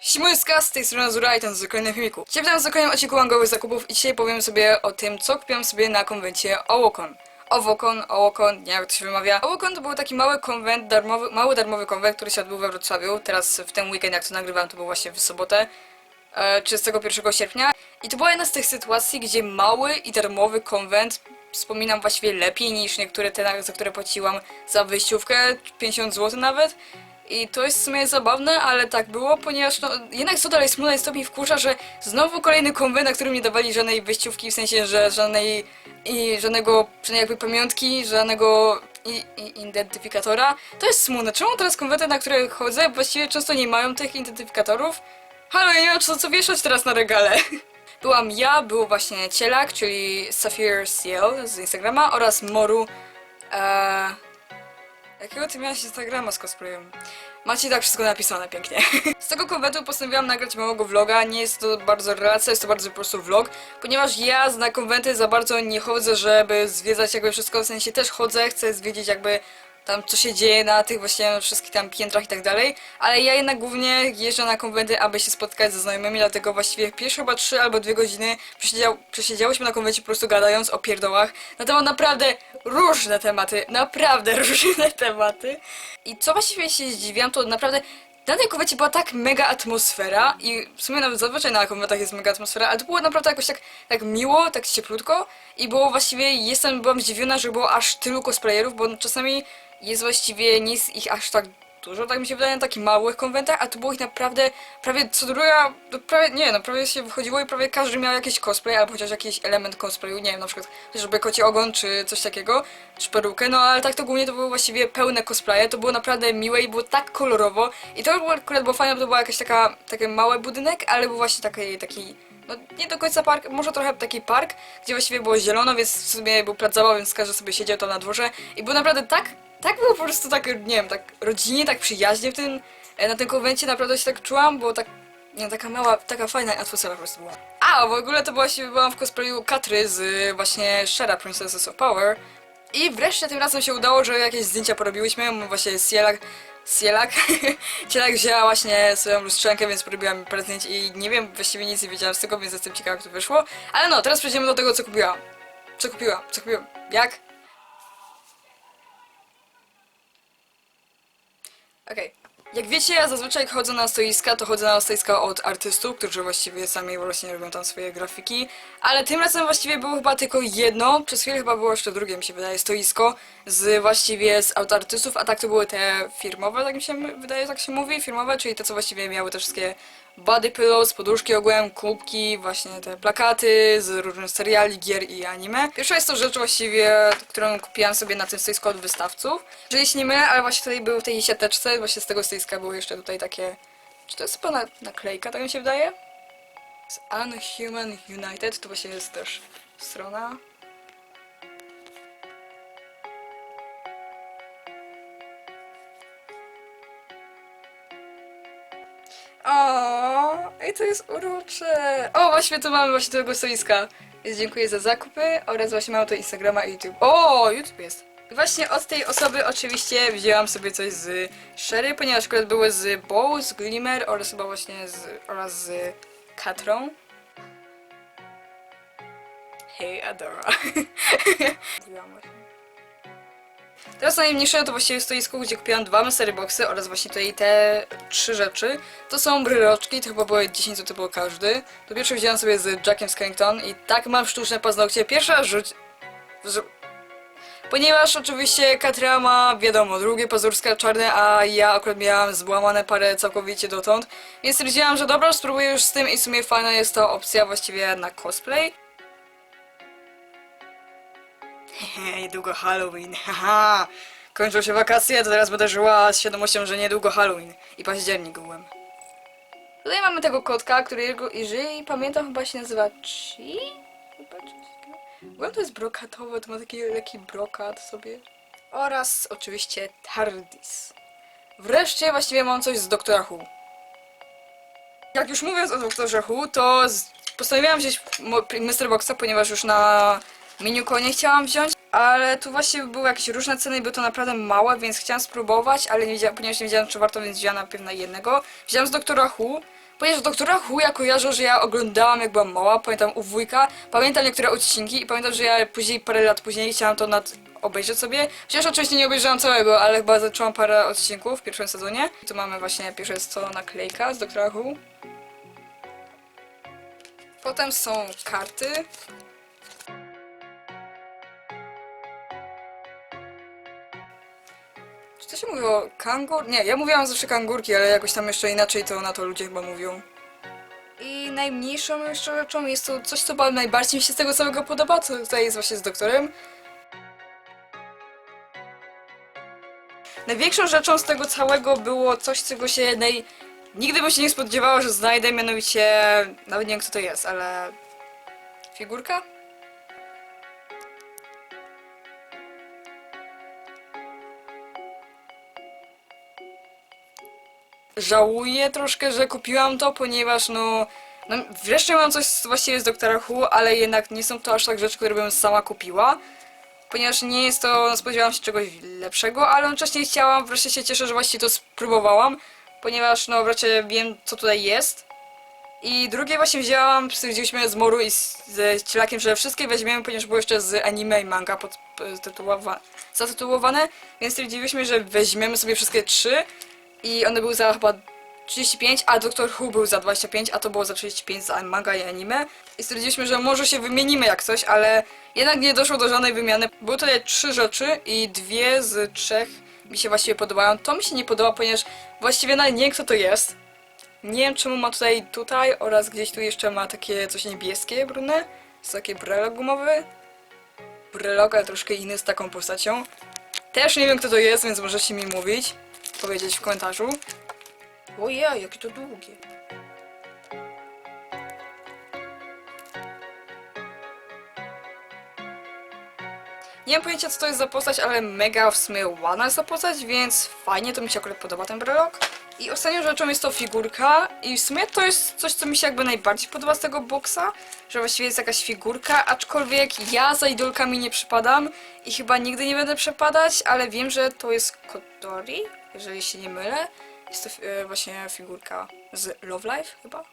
Siemojska, z tej strony Zura i ten z kolejnym filmiku. Dzisiaj witam z kolejnym odcinku mangowych zakupów i dzisiaj powiem sobie o tym, co kupiłam sobie na konwencie Owokon. Owokon, Owokon, nie wiem jak to się wymawia. Owokon to był taki mały konwent, darmowy, mały darmowy konwent, który się odbył we Wrocławiu. Teraz w ten weekend, jak to nagrywam, to był właśnie w sobotę. e, 31 sierpnia. I to była jedna z tych sytuacji, gdzie mały i darmowy konwent wspominam właściwie lepiej niż niektóre te, za które płaciłam za wyjściówkę, 50 zł nawet. I to jest w sumie zabawne, ale tak było, ponieważ no, jednak co dalej smutne jest to mi wkurza, że znowu kolejny konwent, na którym nie dawali żadnej wyjściówki, w sensie, że żadnej i żadnego przynajmniej jakby pamiątki, żadnego i, i identyfikatora. To jest smutne. Czemu teraz konwenty, na które chodzę, właściwie często nie mają tych identyfikatorów? Halo, ja nie mam co, co wieszać teraz na regale. Byłam ja, był właśnie Cielak, czyli Sapphire Ciel z Instagrama oraz Moru. Eee, jakiego ty miałeś Instagrama z cosplayem? Macie tak wszystko napisane pięknie. Z tego konwentu postanowiłam nagrać małego vloga. Nie jest to bardzo relacja, jest to bardzo po prostu vlog, ponieważ ja na konwenty za bardzo nie chodzę, żeby zwiedzać jakby wszystko, w sensie też chodzę, chcę zwiedzić jakby tam co się dzieje na tych właśnie wszystkich tam piętrach i tak dalej, ale ja jednak głównie jeżdżę na konwenty, aby się spotkać ze znajomymi, dlatego właściwie pierwsze chyba 3 albo 2 godziny przesiedział, przesiedziałyśmy na konwencie po prostu gadając o pierdołach na temat naprawdę różne tematy, naprawdę różne tematy. I co właściwie się zdziwiam, to naprawdę na tej konwencie była tak mega atmosfera i w sumie nawet zazwyczaj na konwentach jest mega atmosfera, ale to było naprawdę jakoś tak, tak miło, tak cieplutko i było właściwie, jestem, byłam zdziwiona, że było aż tylu cosplayerów, bo czasami jest właściwie jest ich aż tak dużo, tak mi się wydaje, na takich małych konwentach, a tu było ich naprawdę, prawie co druga, no prawie, nie no, prawie się wychodziło i prawie każdy miał jakiś cosplay, albo chociaż jakiś element cosplayu, nie wiem, na przykład chociażby koci ogon, czy coś takiego, czy perukę, no ale tak to głównie to były właściwie pełne cosplaye, to było naprawdę miłe i było tak kolorowo i to było, akurat było fajne, bo to była jakaś taka, taki mały budynek, ale był właśnie taki, taki no nie do końca park, może trochę taki park, gdzie właściwie było zielono, więc w sumie był plac zabaw, więc każdy sobie siedział tam na dworze i było naprawdę tak, tak było po prostu tak, nie wiem, tak rodzinnie, tak przyjaźnie w tym, e, na tym konwencie naprawdę się tak czułam, było tak, nie taka mała, taka fajna atmosfera po prostu była. A, w ogóle to właśnie byłam w cosplayu Katry z y, właśnie Shara Princesses of Power i wreszcie tym razem się udało, że jakieś zdjęcia porobiłyśmy, właśnie Sielak, Sielak, Cielak wzięła właśnie swoją lustrzankę, więc porobiłam parę zdjęć i nie wiem, właściwie nic nie wiedziałam z tego, więc jestem ciekawa jak to wyszło. Ale no, teraz przejdziemy do tego, co kupiłam. Co kupiłam? Co kupiłam? Jak? Okej. Jak wiecie, ja zazwyczaj jak chodzę na stoiska, to chodzę na stoiska od artystów, którzy właściwie sami właśnie robią tam swoje grafiki. Ale tym razem właściwie było chyba tylko jedno, przez chwilę chyba było jeszcze drugie, mi się wydaje, stoisko z właściwie z aut artystów, a tak to były te firmowe, tak mi się wydaje, tak się mówi, firmowe, czyli te, co właściwie miały te wszystkie body pillows, poduszki ogółem, kubki, właśnie te plakaty z różnych seriali, gier i anime. Pierwsza jest to rzecz właściwie, którą kupiłam sobie na tym stoisku od wystawców. Jeżeli się nie mylę, ale właśnie tutaj był w tej siateczce, właśnie z tego stoiska były jeszcze tutaj takie... Czy to jest chyba na, naklejka, tak mi się wydaje? Z Unhuman United, to właśnie jest też strona. I to jest urocze. O, właśnie to mamy właśnie tego stoiska. Więc dziękuję za zakupy oraz właśnie mamy to Instagrama i YouTube. O, YouTube jest. Właśnie od tej osoby oczywiście wzięłam sobie coś z Sherry, ponieważ akurat były z Bow, z Glimmer oraz chyba właśnie z, oraz z Katrą. Hej, Adora. Mówiłam właśnie. Teraz najmniejsze to właściwie stoisko, gdzie kupiłam dwa mystery boxy oraz właśnie tutaj te trzy rzeczy. To są bryloczki, to chyba było 10 zł było każdy. To pierwsze wziąłem sobie z Jackiem Skellington i tak mam sztuczne paznokcie. Pierwsza rzuć... Ponieważ oczywiście Katra ma, wiadomo, drugie pazurska czarne, a ja akurat miałam złamane parę całkowicie dotąd. Więc stwierdziłam, że dobra, spróbuję już z tym i w sumie fajna jest to opcja właściwie na cosplay. Niedługo Halloween, haha. Kończą się wakacje, to teraz będę żyła z świadomością, że niedługo Halloween i październik gołem. Tutaj mamy tego kotka, którego, jeżeli pamiętam, chyba się nazywa Chi? Chyba. Byłem to jest brokatowe, to ma taki lekki brokat sobie. Oraz oczywiście TARDIS. Wreszcie właściwie mam coś z Doktora Who. Jak już mówiąc o Doktorze Who, to postanowiłam wziąć Mr. Boxa, ponieważ już na Miniuko nie chciałam wziąć, ale tu właśnie były jakieś różne ceny i były to naprawdę małe, więc chciałam spróbować, ale nie wiedziałam, ponieważ nie wiedziałam czy warto, więc wziąłam na jednego. Wziąłam z Doktora Who, Ponieważ doktora Hu ja kojarzę, że ja oglądałam jak byłam mała, pamiętam u wujka, pamiętam niektóre odcinki i pamiętam, że ja później, parę lat później chciałam to nad obejrzeć sobie. Chociaż oczywiście nie obejrzałam całego, ale chyba zaczęłam parę odcinków w pierwszym sezonie. Tu mamy właśnie pierwsze jest to naklejka z doktora Hu. Potem są karty. To się mówiło kangur? Nie, ja mówiłam zawsze kangurki, ale jakoś tam jeszcze inaczej to na to ludzie chyba mówią. I najmniejszą jeszcze rzeczą jest to coś, co chyba najbardziej mi się z tego całego podoba, co tutaj jest właśnie z doktorem. Największą rzeczą z tego całego było coś, czego się. Nigdy bym się nie spodziewała, że znajdę, mianowicie... Nawet nie wiem, kto to jest, ale... Figurka? Żałuję troszkę, że kupiłam to, ponieważ no... No, wreszcie mam coś z- właściwie z Doktora Who, ale jednak nie są to aż tak rzeczy, które bym sama kupiła. Ponieważ nie jest to, no, spodziewałam się czegoś lepszego, ale jednocześnie chciałam, wreszcie się cieszę, że właściwie to spróbowałam, ponieważ no wreszcie wiem, co tutaj jest. I drugie właśnie wzięłam, stwierdziliśmy z Moru i z, ze Cielakiem, że wszystkie weźmiemy, ponieważ było jeszcze z anime i manga pod, tytułowa, zatytułowane, więc stwierdziliśmy, że weźmiemy sobie wszystkie trzy i one były za chyba 35, a Doctor Who był za 25, a to było za 35 za manga i anime. I stwierdziliśmy, że może się wymienimy jak coś, ale jednak nie doszło do żadnej wymiany. Były tutaj trzy rzeczy i dwie z trzech mi się właściwie podobają. To mi się nie podoba, ponieważ właściwie nawet nie wiem kto to jest. Nie wiem czemu ma tutaj tutaj oraz gdzieś tu jeszcze ma takie coś niebieskie, brudne. Jest takie brelok gumowy. Brelok, ale troszkę inny z taką postacią. Też nie wiem kto to jest, więc możecie mi mówić. Powiedzieć w komentarzu. Ojej, jakie to długie. Nie mam pojęcia co to jest za postać, ale mega w sumie ładna jest ta postać, więc fajnie, to mi się akurat podoba ten brelok. I ostatnią rzeczą jest to figurka i w sumie to jest coś, co mi się jakby najbardziej podoba z tego boksa, że właściwie jest jakaś figurka, aczkolwiek ja za idolkami nie przypadam i chyba nigdy nie będę przepadać, ale wiem, że to jest Kotori, jeżeli się nie mylę. Jest to e, właśnie figurka z Love Life chyba.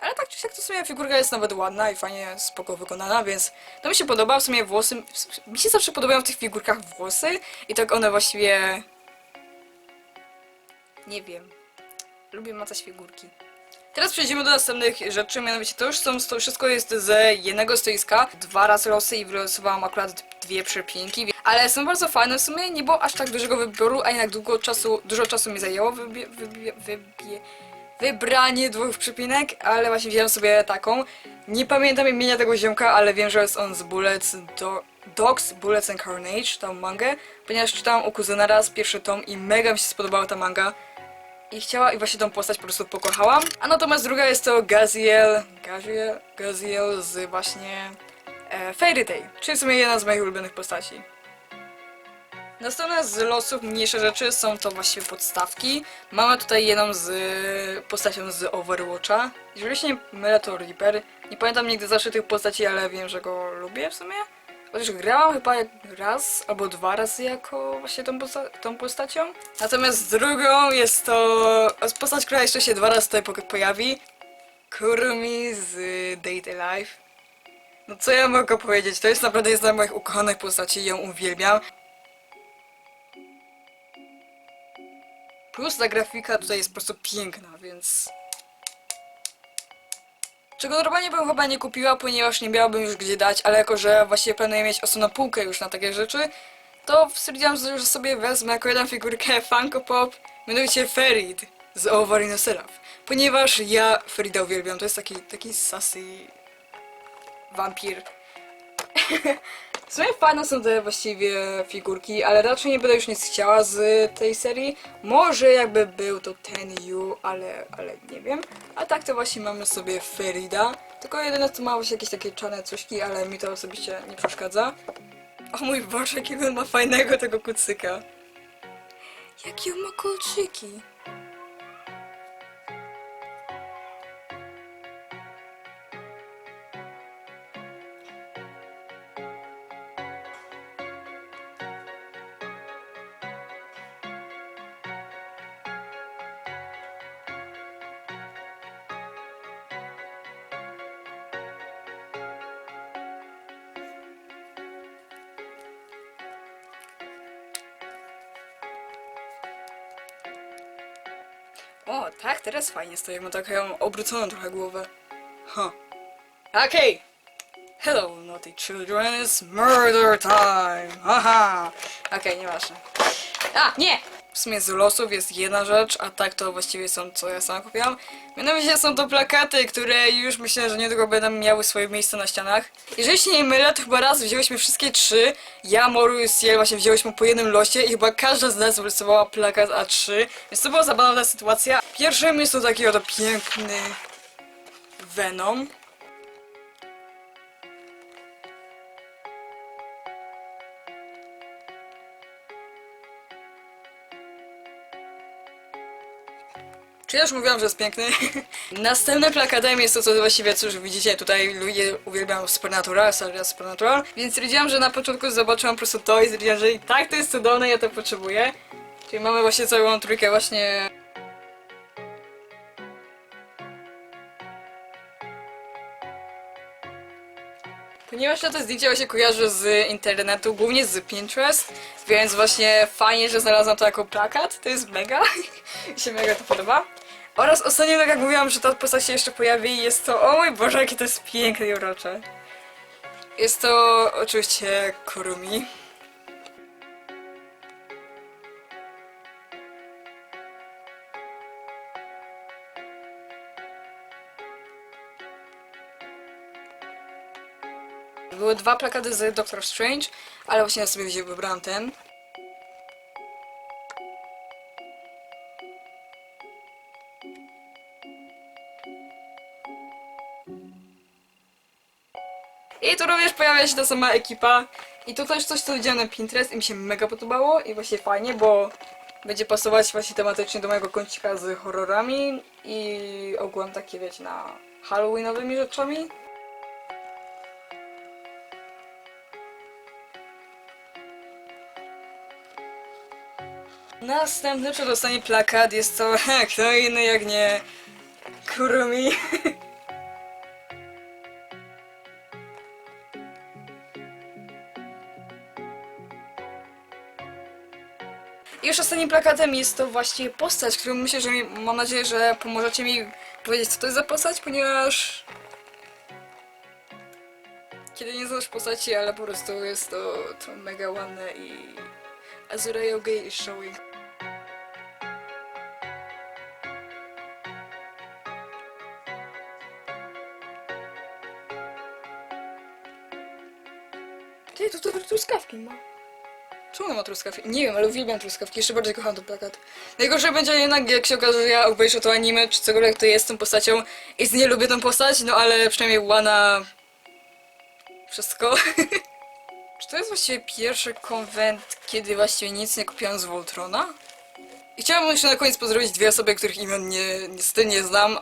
Ale tak czy siak to w sumie figurka jest nawet ładna i fajnie spoko wykonana, więc to mi się podoba. W sumie włosy... Mi się zawsze podobają w tych figurkach włosy i tak one właściwie... Nie wiem. Lubię macać figurki. Teraz przejdziemy do następnych rzeczy, mianowicie to już są, to wszystko jest z jednego stoiska. Dwa razy losy i wylosowałam akurat dwie przepinki, wie- ale są bardzo fajne, w sumie nie było aż tak dużego wyboru, a jednak długo czasu, dużo czasu mi zajęło wybie, wybie, wybie, wybranie dwóch przypinek, ale właśnie wziąłem sobie taką. Nie pamiętam imienia tego ziomka, ale wiem, że jest on z Bullets do, Dogs, Bullets and Carnage, tą mangę, ponieważ czytałam u kuzyna raz pierwszy tom i mega mi się spodobała ta manga. I chciała, i właśnie tą postać po prostu pokochałam. A natomiast druga jest to Gaziel, Gaziel, Gaziel z właśnie e, Fairy Tail, czyli w sumie jedna z moich ulubionych postaci. Następne z losów mniejsze rzeczy są to właściwie podstawki. Mamy tutaj jedną z postacią z Overwatcha. Jeżeli się nie mylę, to Reaper. Nie pamiętam nigdy zawsze tych postaci, ale wiem, że go lubię w sumie. Chociaż grałam chyba raz albo dwa razy jako właśnie tą, tą postacią. Natomiast drugą jest to postać, która jeszcze się dwa razy tutaj po pojawi. Kurumi z Date Alive. No co ja mogę powiedzieć? To jest naprawdę jedna z moich ukochanych postaci ją uwielbiam. Plus ta grafika tutaj jest po prostu piękna, więc... Czego normalnie bym chyba nie kupiła, ponieważ nie miałabym już gdzie dać, ale jako, że właściwie planuję mieć osobną półkę już na takie rzeczy, to stwierdziłam, że sobie wezmę jako jedną figurkę Funko Pop, mianowicie Ferid z Ovarino Seraph. Ponieważ ja Ferida uwielbiam, to jest taki, taki sassy wampir. W sumie fajne są te właściwie figurki, ale raczej nie będę już nic chciała z tej serii. Może jakby był to ten You, ale, ale nie wiem. A tak to właśnie mamy sobie Ferida. Tylko jedyne to ma właśnie jakieś takie czarne cuśki, ale mi to osobiście nie przeszkadza. O mój Boże, jakiego ma fajnego tego kucyka. Jakie on ma kolczyki. O, tak, teraz fajnie stoi, mam taką obróconą trochę głowę. Huh. Okej. Hello, naughty children, it's murder time! Haha! Okej, nieważne. A, nie! W sumie z losów jest jedna rzecz, a tak to właściwie są co ja sama kupiłam. Mianowicie są to plakaty, które już myślę, że niedługo będą miały swoje miejsce na ścianach. Jeżeli się nie mylę, to chyba raz wzięłyśmy wszystkie trzy. Ja, Moru i Ciel właśnie wzięłyśmy po jednym losie i chyba każda z nas wyrysowała plakat A3. Więc to była zabawna sytuacja. Pierwszym jest to taki oto piękny Venom. Czy ja już mówiłam, że jest piękny? Następnym plakatem jest to, co właściwie, co już widzicie tutaj, ludzie uwielbiają Supernatural, seria Supernatural, więc stwierdziłam, że na początku zobaczyłam po prostu to i stwierdziłam, że i tak to jest cudowne, ja to potrzebuję. Czyli mamy właśnie całą trójkę właśnie... Ponieważ to zdjęcie właśnie kojarzę z internetu, głównie z Pinterest, więc właśnie fajnie, że znalazłam to jako plakat, to jest mega, mi się mega to podoba. Oraz ostatnio, tak jak mówiłam, że ta postać się jeszcze pojawi i jest to, o mój Boże, jakie to jest piękne i urocze. Jest to oczywiście Kurumi. Były dwa plakaty z Doctor Strange, ale właśnie ja sobie wzię- wybrałam ten. I tu również pojawia się ta sama ekipa. I to też coś, co widziałem na Pinterest i mi się mega podobało i właśnie fajnie, bo będzie pasować właśnie tematycznie do mojego kącika z horrorami i ogółem takie, wiecie, na halloweenowymi rzeczami. Następny przedostanie plakat jest to kto inny jak nie Kurumi. I już ostatnim plakatem jest to właściwie postać, którą myślę, że mi, mam nadzieję, że pomożecie mi powiedzieć, co to jest za postać, ponieważ kiedy nie znasz postaci, ale po prostu jest to, to mega ładne i Azura Yogi is showing. Truskawki ma. Czemu ona ma truskawki? Nie wiem, ale uwielbiam truskawki. Jeszcze bardziej kocham ten plakat. Najgorsze będzie jednak, jak się okaże, że ja obejrzę to anime, czy cokolwiek to jest tą postacią i z nie lubię tą postać, no ale przynajmniej Łana... Wszystko. czy to jest właściwie pierwszy konwent, kiedy właściwie nic nie kupiłam z Voltrona? I chciałabym jeszcze na koniec pozdrowić dwie osoby, których imion nie, niestety nie znam.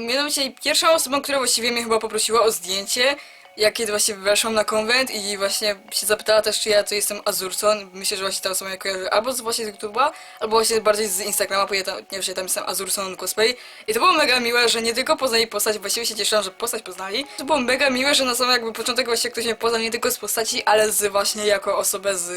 Mianowicie pierwszą osobą, która właściwie mnie chyba poprosiła o zdjęcie, jak kiedy właśnie weszłam na konwent i właśnie się zapytała też, czy ja to jestem Azurson. Myślę, że właśnie ta osoba mnie kojarzy albo z właśnie z YouTube'a, albo właśnie bardziej z Instagrama, bo ja tam, nie wiem, że tam jestem Azurson cosplay. I to było mega miłe, że nie tylko poznali postać, właściwie się cieszyłam, że postać poznali. To było mega miłe, że na sam jakby początek właśnie ktoś mnie poznał nie tylko z postaci, ale z właśnie jako osobę z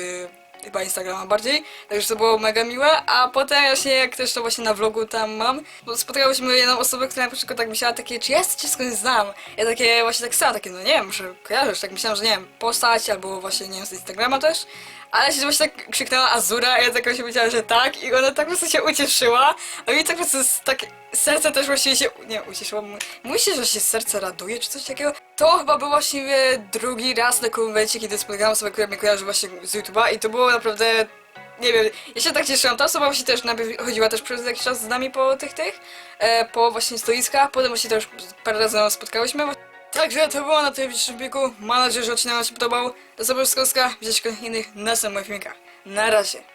chyba Instagrama bardziej, także to było mega miłe, a potem właśnie jak też to właśnie na vlogu tam mam, spotkałyśmy jedną osobę, która na przykład tak myślała takie, czy ja cię skądś znam? Ja takie właśnie tak samo, takie no nie wiem, że kojarzysz, tak myślałam, że nie wiem, postać albo właśnie nie wiem, z Instagrama też, ale się właśnie tak krzyknęła Azura, a ja tak właśnie powiedziała, że tak i ona tak po prostu się ucieszyła, a mi tak po prostu tak serce też właściwie się, nie ucieszyło, m- mówi się, że się serce raduje czy coś takiego. To chyba był właściwie drugi raz na konwencie, kiedy spotkałam osobę, która mnie kojarzy właśnie z YouTube'a i to było naprawdę nie wiem, ja się tak cieszyłam. Ta osoba właśnie też najpierw chodziła też przez jakiś czas z nami po tych tych, e, po właśnie stoiskach, potem właśnie też parę razy ją spotkałyśmy. Także to było na tym filmiku. Mam nadzieję, że odcinek Wam się podobał. Do zobaczenia, widzieć kolejnych innych na samych filmikach. Na razie.